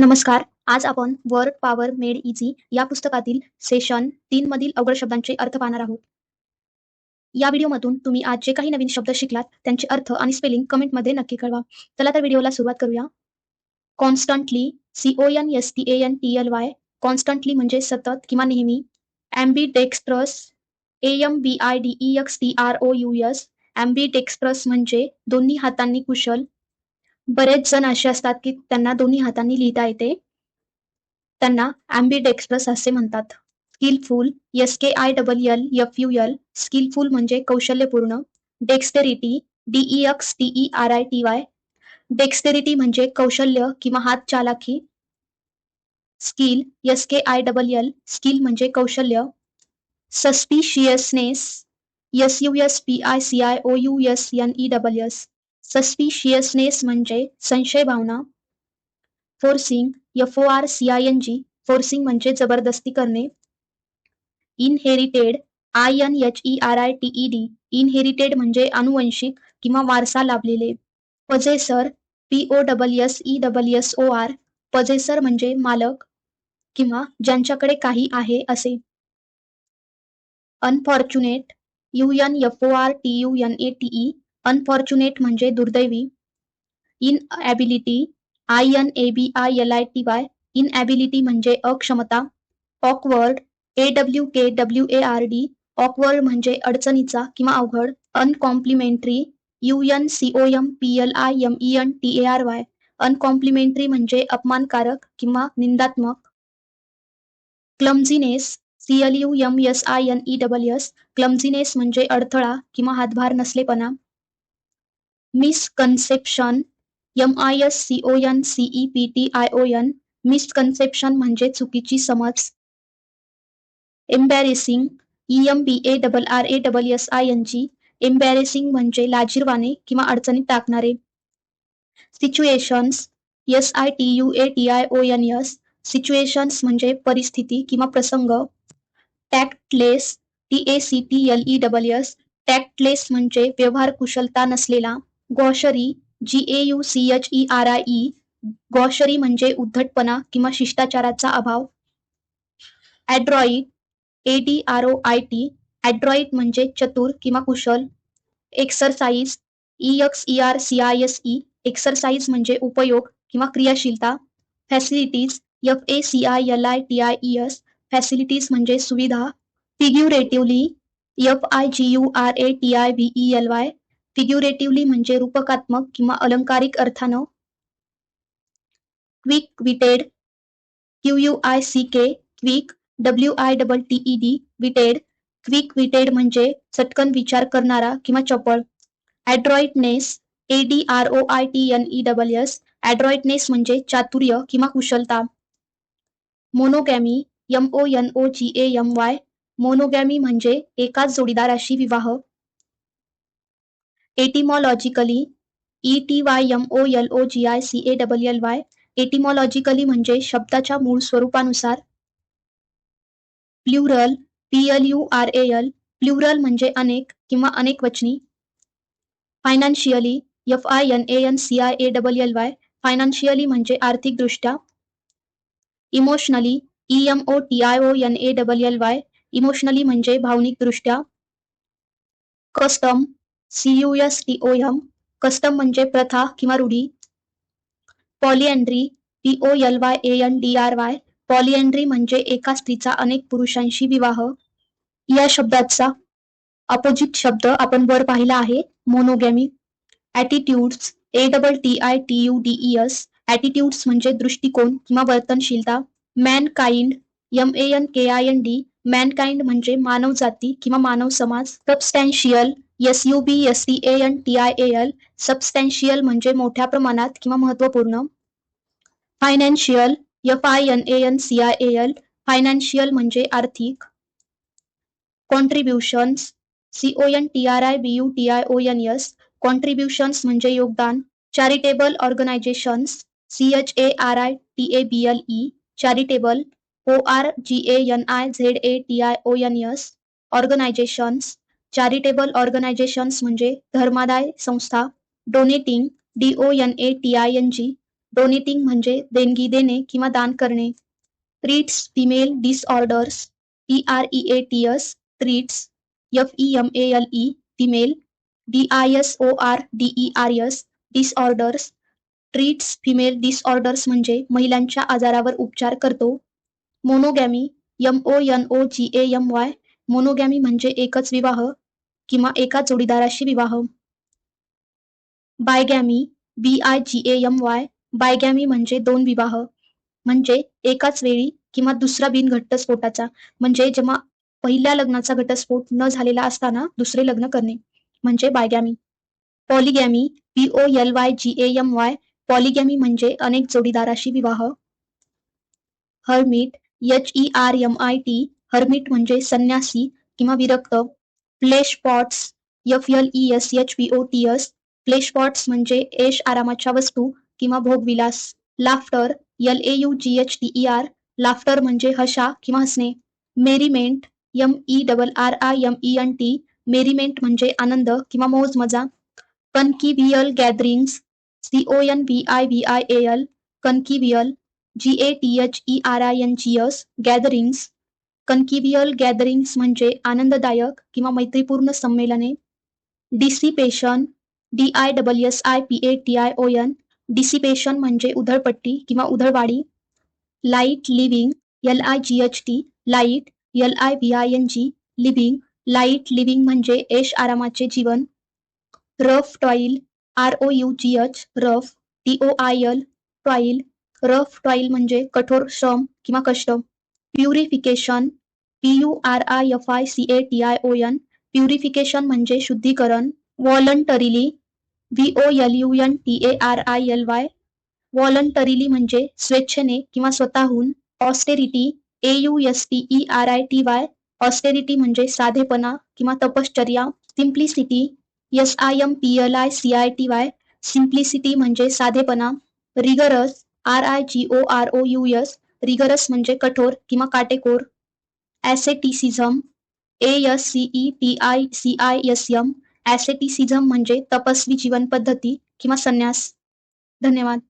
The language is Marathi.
नमस्कार. आज आपण वर्ड पॉवर मेड इझी या पुस्तकातील सेशन तीन मधील अवघड शब्दांचे अर्थ पाहणार आहोत. या व्हिडिओमधून तुम्ही आज जे काही नवीन शब्द शिकलात त्यांचे अर्थ आणि स्पेलिंग कमेंटमध्ये नक्की कळवा. चला तर व्हिडिओला सुरुवात करूया. Constantly C O N S T N T L Y constantly म्हणजे सतत किंवा नेहमी. Ambidextrous A M B I D E X T R O U S ambidextrous म्हणजे दोन्ही हातांनी कुशल बरेच जण असे असतात की त्यांना दोन्ही हातांनी लिहिता येते. त्यांना अँबिडेक्स्ट्रस असे म्हणतात. Skillful S K I double L F U L skillful म्हणजे कौशल्यपूर्ण. Dexterity D E X T E R I T Y dexterity म्हणजे कौशल्य किंवा हात चालाखी skill S K I double L skill म्हणजे कौशल्य. Suspiciousness S U S P I C I O U S N E double S suspiciousness म्हणजे संशय भावना. Forcing F O R C I N G forcing म्हणजे जबरदस्ती करणे. Inherited I N H E R I T E D inherited म्हणजे अनुवंशिक किंवा वारसा लाभलेले. Possessor P O double S E double S O R possessor म्हणजे मालक किंवा ज्यांच्याकडे काही आहे असे. Unfortunate U N F O R T U N A T E unfortunate म्हणजे दुर्दैवी inability I N A B I L I T Y inability म्हणजे अक्षमता awkward A W K W A R D awkward म्हणजे अडचणीचा किंवा अवघड uncomplimentary U N C O M P L I M E N T A R Y uncomplimentary म्हणजे अपमानकारक किंवा निंदात्मक clumsiness C L U M S I N E double S clumsiness म्हणजे अडथळा किंवा हातभार नसलेपणा misconception M I S C O N C E P T I O N misconception म्हणजे चुकीची समज. Embarrassing E M B A double R A double S I N G embarrassing म्हणजे लाजीरवाने किंवा अडचणीत टाकणारे. Situations S I T U A T I O N S situations म्हणजे परिस्थिती किंवा प्रसंग. Tactless T A C T L E double S tactless म्हणजे व्यवहार कुशलता नसलेला. Gaucherie G A U C H E R I E gaucherie म्हणजे उद्धटपणा किंवा शिष्टाचाराचा अभाव. Adroit A D R O I T adroit म्हणजे चतुर किंवा कुशल. Exercise E X E R C I S E exercise म्हणजे उपयोग किंवा क्रियाशीलता. Facilities F A C I L I T I E S facilities म्हणजे सुविधा. Figuratively F I G U R A T I V E L Y figuratively म्हणजे रूपकात्मक किंवा अलंकारिक अर्थानं. Quick witted Q U I C K quick W I double T D witted quick witted म्हणजे चटकन विचार करणारा किंवा चपळ. Adroitness A D R O I T N E double S adroitness म्हणजे चातुर्य किंवा कुशलता. Monogamy M O N O G A M Y monogamy म्हणजे एकाच जोडीदाराशी विवाह. Etymologically E T Y M O L O G I C A double L Y etymologically म्हणजे शब्दाच्या मूळ स्वरूपानुसार plural P L U R A L plural म्हणजे अनेक किंवा अनेक वचनी. Financially F I N A N C I A double L Y financially म्हणजे आर्थिकदृष्ट्या. Emotionally E M O T I O N A double L Y emotionally म्हणजे भावनिकदृष्ट्या. Custom C U S T O M custom म्हणजे प्रथा किंवा रूढी. Polyandry P O L Y A N D R Y polyandry म्हणजे एका स्त्रीचा अनेक पुरुषांशी विवाह. या शब्दाचा अपोजिट शब्द आपण वर पाहिला आहे monogamy attitudes A double T I T U D E S attitudes म्हणजे दृष्टिकोन किंवा वर्तनशीलता. Mankind M A N K I N D mankind म्हणजे मानव जाती किंवा मानव समाज. Substantial S U B S T A N T I A L substantial म्हणजे मोठ्या प्रमाणात किंवा महत्त्वपूर्ण financial F I N A N C I A L financial म्हणजे आर्थिक. Contributions C O N T R I B U T I O N S contributions म्हणजे योगदान. Charitable organizations C H A R I T A B L E charitable O R G A N I Z A T I O N S organizations charitable organizations म्हणजे धर्मादाय संस्था donating D O N A T I N G donating म्हणजे देणगी देणे किंवा दान करणे. Treats female disorders P R E A T S treats F E M A L E female D I S O R D E R S disorders treats female disorders म्हणजे महिलांच्या आजारावर उपचार करतो. Monogamy M O N O G A M Y monogamy म्हणजे एकच विवाह किंवा एका जोडीदाराशी विवाह. Bigamy B I G A M Y bigamy म्हणजे दोन विवाह. म्हणजे एकाच वेळी किंवा दुसरा बिनघट्टस्फोटाचा म्हणजे जेव्हा पहिल्या लग्नाचा घटस्फोट न झालेला असताना दुसरे लग्न करणे. म्हणजे bigamy. Polygamy P O L Y G A M Y polygamy म्हणजे अनेक जोडीदाराशी विवाह. Hermit H E R M I T hermit म्हणजे संन्यासी किंवा विरक्त. Flesh pots F L E S H P O T S. Flesh pots म्हणजे एश आरामाच्या वस्तू किंवा भोगविलास. Laughter L A U G H T E R. Laughter म्हणजे हशा किंवा हसणे. Merriment M E double R I M E N T. Merriment म्हणजे आनंद किंवा मौज मजा. Convivial gatherings C O N V I V I A L. Convivial G A T H E R I N G S. Gatherings convivial gatherings म्हणजे आनंददायक किंवा मैत्रीपूर्ण संमेलने dissipation D I double S I P A T I O N dissipation म्हणजे उधळपट्टी किंवा उधळवाडी light living L I G H T light L I V I N G living light living म्हणजे ऐश आरामाचे जीवन rough toil R O U G H rough T O I L toil rough toil म्हणजे कठोर श्रम किंवा कष्ट purification P U R I F I C A T I O N purification म्हणजे शुद्धीकरण voluntarily V O L U N T A R I L Y voluntarily म्हणजे स्वेच्छेने किंवा स्वतःहून austerity A U S T E R I T Y austerity म्हणजे साधेपणा किंवा तपश्चर्या simplicity S I M P L I C I T Y simplicity म्हणजे साधेपणा rigorous R I G O R O U S rigorous म्हणजे कठोर किंवा काटेकोर asceticism A S C E T I C I S M asceticism म्हणजे तपस्वी जीवन पद्धती किंवा संन्यास. धन्यवाद.